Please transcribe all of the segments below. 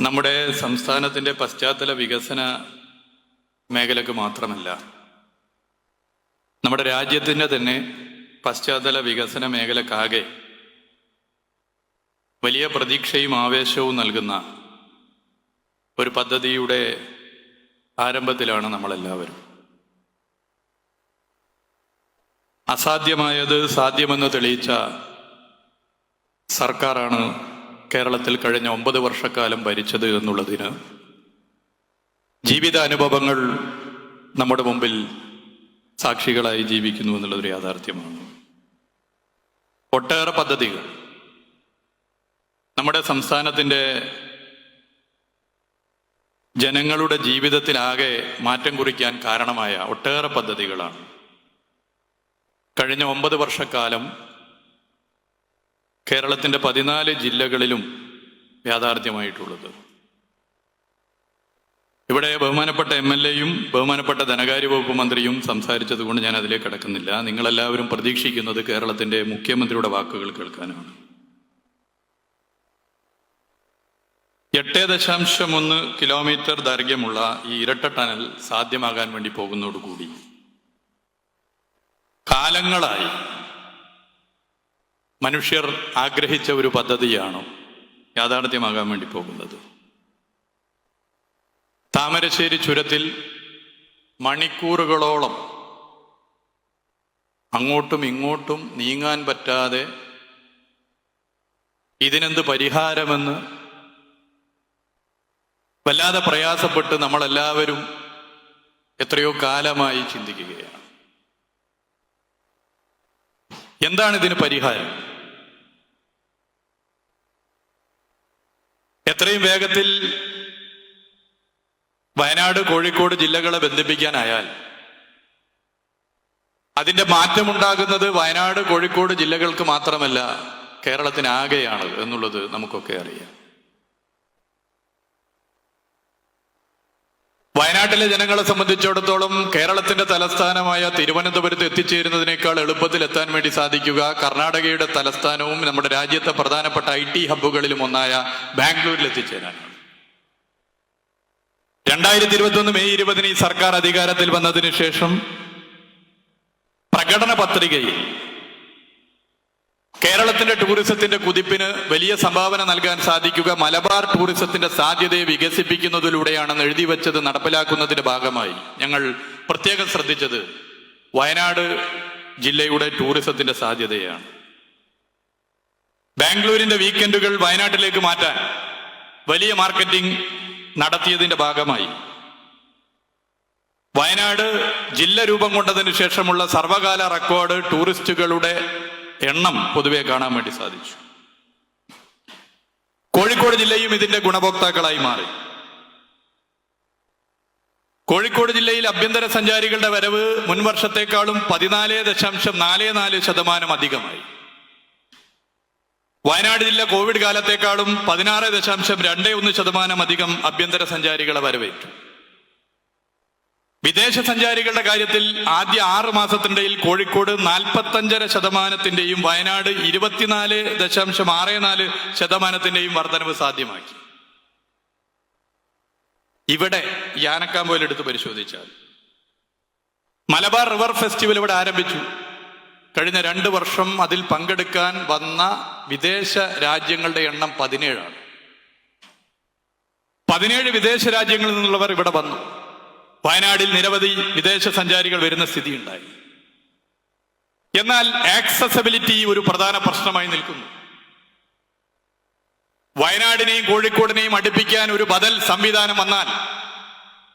നമ്മുടെ സംസ്ഥാനത്തിന്റെ പശ്ചാത്തല വികസന മേഖലക്ക് മാത്രമല്ല നമ്മുടെ രാജ്യത്തിന്റെ തന്നെ പശ്ചാത്തല വികസന മേഖലക്കാകെ വലിയ പ്രതീക്ഷയും ആവേശവും നൽകുന്ന ഒരു പദ്ധതിയുടെ ആരംഭത്തിലാണ് നമ്മളെല്ലാവരും. അസാധ്യമായത് സാധ്യമെന്ന് തെളിയിച്ച സർക്കാരാണ് കേരളത്തിൽ കഴിഞ്ഞ ഒമ്പത് വർഷക്കാലം ഭരിച്ചത് എന്നുള്ളതിന് ജീവിതാനുഭവങ്ങൾ നമ്മുടെ മുമ്പിൽ സാക്ഷികളായി ജീവിക്കുന്നു എന്നുള്ളതൊരു യാഥാർത്ഥ്യമാണ്. ഒട്ടേറെ പദ്ധതികൾ. നമ്മുടെ സംസ്ഥാനത്തിന്റെ ജനങ്ങളുടെ ജീവിതത്തിലാകെ മാറ്റം കുറിക്കാൻ കാരണമായ ഒട്ടേറെ പദ്ധതികളാണ്. കഴിഞ്ഞ ഒമ്പത് വർഷക്കാലം കേരളത്തിന്റെ പതിനാല് ജില്ലകളിലും യാഥാർത്ഥ്യമായിട്ടുള്ളത്. ഇവിടെ ബഹുമാനപ്പെട്ട എം എൽ എയും ബഹുമാനപ്പെട്ട ധനകാര്യ വകുപ്പ് മന്ത്രിയും സംസാരിച്ചത് കൊണ്ട് ഞാൻ അതിലേക്ക് കിടക്കുന്നില്ല. നിങ്ങളെല്ലാവരും പ്രതീക്ഷിക്കുന്നത് കേരളത്തിന്റെ മുഖ്യമന്ത്രിയുടെ വാക്കുകൾ കേൾക്കാനാണ്. എട്ട് ദശാംശം ഒന്ന് കിലോമീറ്റർ ദൈർഘ്യമുള്ള ഈ ഇരട്ട ടണൽ സാധ്യമാകാൻ വേണ്ടി പോകുന്നതോടുകൂടി കാലങ്ങളായി മനുഷ്യർ ആഗ്രഹിച്ച ഒരു പദ്ധതിയാണ് യാഥാർത്ഥ്യമാകാൻ വേണ്ടി പോകുന്നത്. താമരശ്ശേരി ചുരത്തിൽ മണിക്കൂറുകളോളം അങ്ങോട്ടും ഇങ്ങോട്ടും നീങ്ങാൻ പറ്റാതെ ഇതിനെന്ത് പരിഹാരമെന്ന് വല്ലാതെ പ്രയാസപ്പെട്ട് നമ്മളെല്ലാവരും എത്രയോ കാലമായി ചിന്തിക്കുകയാണ്. എന്താണ് ഇതിന് പരിഹാരം? എത്രയും വേഗത്തിൽ വയനാട് കോഴിക്കോട് ജില്ലകളെ ബന്ധിപ്പിക്കാനായാൽ അതിന്റെ മാറ്റമുണ്ടാകുന്നത് വയനാട് കോഴിക്കോട് ജില്ലകൾക്ക് മാത്രമല്ല കേരളത്തിനാകെയാണ് എന്നുള്ളത് നമുക്കൊക്കെ അറിയാം. വയനാട്ടിലെ ജനങ്ങളെ സംബന്ധിച്ചിടത്തോളം കേരളത്തിന്റെ തലസ്ഥാനമായ തിരുവനന്തപുരത്ത് എത്തിച്ചേരുന്നതിനേക്കാൾ എളുപ്പത്തിൽ എത്താൻ വേണ്ടി സാധിക്കുക. കർണാടകയുടെ തലസ്ഥാനവും നമ്മുടെ രാജ്യത്തെ പ്രധാനപ്പെട്ട ഐ ടി ഹബ്ബുകളിലും ഒന്നായ ബാംഗ്ലൂരിൽ എത്തിച്ചേരാനാണ്. രണ്ടായിരത്തി ഇരുപത്തി മെയ് ഇരുപതിന് ഈ സർക്കാർ അധികാരത്തിൽ വന്നതിന് ശേഷം പ്രകടന പത്രികയിൽ കേരളത്തിന്റെ ടൂറിസത്തിന്റെ കുതിപ്പിന് വലിയ സംഭാവന നൽകാൻ സാധിക്കുക മലബാർ ടൂറിസത്തിന്റെ സാധ്യതയെ വികസിപ്പിക്കുന്നതിലൂടെയാണെന്ന് എഴുതി വെച്ചത് നടപ്പിലാക്കുന്നതിന്റെ ഭാഗമായി. ഞങ്ങൾ പ്രത്യേകം ശ്രദ്ധിച്ചത് വയനാട് ജില്ലയുടെ ടൂറിസത്തിന്റെ സാധ്യതയാണ്. ബാംഗ്ലൂരിന്റെ വീക്കെൻഡുകൾ വയനാട്ടിലേക്ക് മാറ്റാൻ വലിയ മാർക്കറ്റിംഗ് നടത്തിയതിന്റെ ഭാഗമായി. വയനാട് ജില്ല രൂപം കൊണ്ടതിന് ശേഷമുള്ള സർവകാല റെക്കോർഡ് ടൂറിസ്റ്റുകളുടെ എണ്ണം പൊതുവെ കാണാൻ വേണ്ടി സാധിച്ചു. കോഴിക്കോട് ജില്ലയും ഇതിന്റെ ഗുണഭോക്താക്കളായി മാറി. കോഴിക്കോട് ജില്ലയിൽ അഭ്യന്തര സഞ്ചാരികളുടെ വരവ് മുൻ വർഷത്തെക്കാളും പതിനാല് ദശാംശം നാല് നാല് ശതമാനം അധികമായി. വയനാട് ജില്ല കോവിഡ് കാലത്തെക്കാളും പതിനാറ് ദശാംശം രണ്ട് ഒന്ന് ശതമാനം അധികം അഭ്യന്തര സഞ്ചാരികളെ വരവേറ്റു. വിദേശ സഞ്ചാരികളുടെ കാര്യത്തിൽ ആദ്യ ആറ് മാസത്തിനിടയിൽ കോഴിക്കോട് നാൽപ്പത്തഞ്ചര ശതമാനത്തിന്റെയും വയനാട് ഇരുപത്തിനാല് ദശാംശം ആറ് നാല് ശതമാനത്തിന്റെയും വർധനവ് സാധ്യമാക്കി. ഇവിടെ യാനക്കാമ്പോയിൽ എടുത്ത് പരിശോധിച്ചാൽ. മലബാർ റിവർ ഫെസ്റ്റിവൽ ഇവിടെ ആരംഭിച്ചു. കഴിഞ്ഞ രണ്ട് വർഷം അതിൽ പങ്കെടുക്കാൻ വന്ന വിദേശ രാജ്യങ്ങളുടെ എണ്ണം പതിനേഴാണ്. പതിനേഴ് വിദേശ രാജ്യങ്ങളിൽ നിന്നുള്ളവർ ഇവിടെ വന്നു. വയനാടിൽ നിരവധി വിദേശ സഞ്ചാരികൾ വരുന്ന സ്ഥിതി ഉണ്ടായി എന്നാൽ ആക്സസബിലിറ്റി ഒരു പ്രധാന പ്രശ്നമായി നിൽക്കുന്നു. വയനാടിനെയും കോഴിക്കോടിനെയും അടുപ്പിക്കാൻ ഒരു ബദൽ സംവിധാനം വന്നാൽ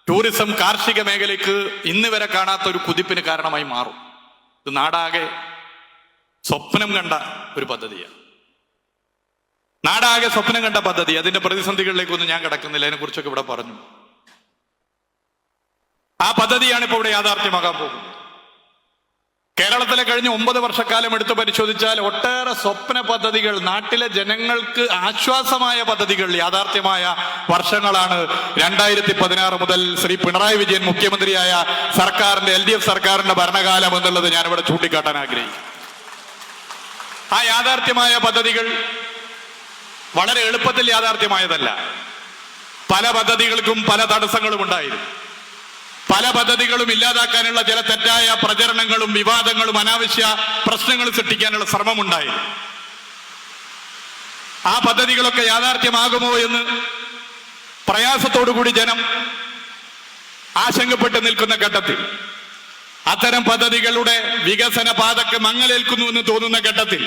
ടൂറിസം കാർഷിക മേഖലയ്ക്ക് ഇന്ന് വരെ കാണാത്ത ഒരു കുതിപ്പിന് കാരണമായി മാറും. ഇത് നാടാകെ സ്വപ്നം കണ്ട ഒരു പദ്ധതിയാണ്. നാടാകെ സ്വപ്നം കണ്ട പദ്ധതി അതിന്റെ പ്രതിസന്ധികളിലേക്കൊന്നും ഞാൻ കിടക്കുന്നില്ല അതിനെക്കുറിച്ചൊക്കെ ഇവിടെ പറഞ്ഞു. ആ പദ്ധതിയാണ് ഇപ്പോൾ ഇവിടെ യാഥാർത്ഥ്യമാകാൻ പോകുന്നത്. കേരളത്തിലെ കഴിഞ്ഞ ഒമ്പത് വർഷക്കാലം എടുത്തു പരിശോധിച്ചാൽ ഒട്ടേറെ സ്വപ്ന പദ്ധതികൾ നാട്ടിലെ ജനങ്ങൾക്ക് ആശ്വാസമായ പദ്ധതികൾ യാഥാർത്ഥ്യമായ വർഷങ്ങളാണ് രണ്ടായിരത്തി പതിനാറ് മുതൽ ശ്രീ പിണറായി വിജയൻ മുഖ്യമന്ത്രിയായ സർക്കാരിന്റെ എൽ ഡി എഫ് സർക്കാരിന്റെ ഭരണകാലം എന്നുള്ളത് ഞാനിവിടെ ചൂണ്ടിക്കാട്ടാൻ ആഗ്രഹിക്കും ആ യാഥാർത്ഥ്യമായ പദ്ധതികൾ വളരെ എളുപ്പത്തിൽ യാഥാർത്ഥ്യമായതല്ല. പല പദ്ധതികൾക്കും പല തടസ്സങ്ങളും ഉണ്ടായിരുന്നു. പല പദ്ധതികളും ഇല്ലാതാക്കാനുള്ള ചില തെറ്റായ പ്രചരണങ്ങളും വിവാദങ്ങളും അനാവശ്യ പ്രശ്നങ്ങൾ സൃഷ്ടിക്കാനുള്ള ശ്രമമുണ്ടായി. ആ പദ്ധതികളൊക്കെ യാഥാർത്ഥ്യമാകുമോ എന്ന് പ്രയാസത്തോടുകൂടി ജനം ആശങ്കപ്പെട്ട് നിൽക്കുന്ന ഘട്ടത്തിൽ അത്തരം പദ്ധതികളുടെ വികസന പാതക്ക് മങ്ങലേൽക്കുന്നു എന്ന് തോന്നുന്ന ഘട്ടത്തിൽ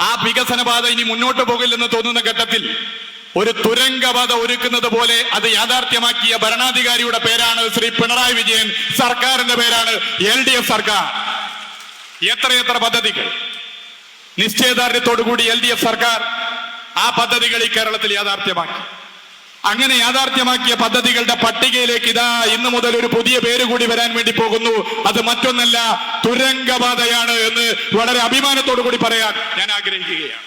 ആ വികസന പാത ഇനി മുന്നോട്ട് പോകില്ലെന്ന് തോന്നുന്ന ഘട്ടത്തിൽ ഒരു തുരങ്കപാത ഒരുക്കുന്നത് പോലെ അത് യാഥാർത്ഥ്യമാക്കിയ ഭരണാധികാരിയുടെ പേരാണ് ശ്രീ പിണറായി വിജയൻ. സർക്കാരിന്റെ പേരാണ് എൽ ഡി എഫ് സർക്കാർ. എത്രയെത്ര പദ്ധതികൾ? നിശ്ചയദാർഢ്യത്തോടുകൂടി എൽ ഡി എഫ് സർക്കാർ ആ പദ്ധതികൾ ഈ കേരളത്തിൽ യാഥാർത്ഥ്യമാക്കി. അങ്ങനെ യാഥാർത്ഥ്യമാക്കിയ പദ്ധതികളുടെ പട്ടികയിലേക്ക് ഇതാ ഇന്നു മുതൽ ഒരു പുതിയ പേര് കൂടി വരാൻ വേണ്ടി പോകുന്നു. അത് മറ്റൊന്നല്ല തുരങ്കപാതയാണ് എന്ന് വളരെ അഭിമാനത്തോടു കൂടി പറയാൻ ഞാൻ ആഗ്രഹിക്കുകയാണ്.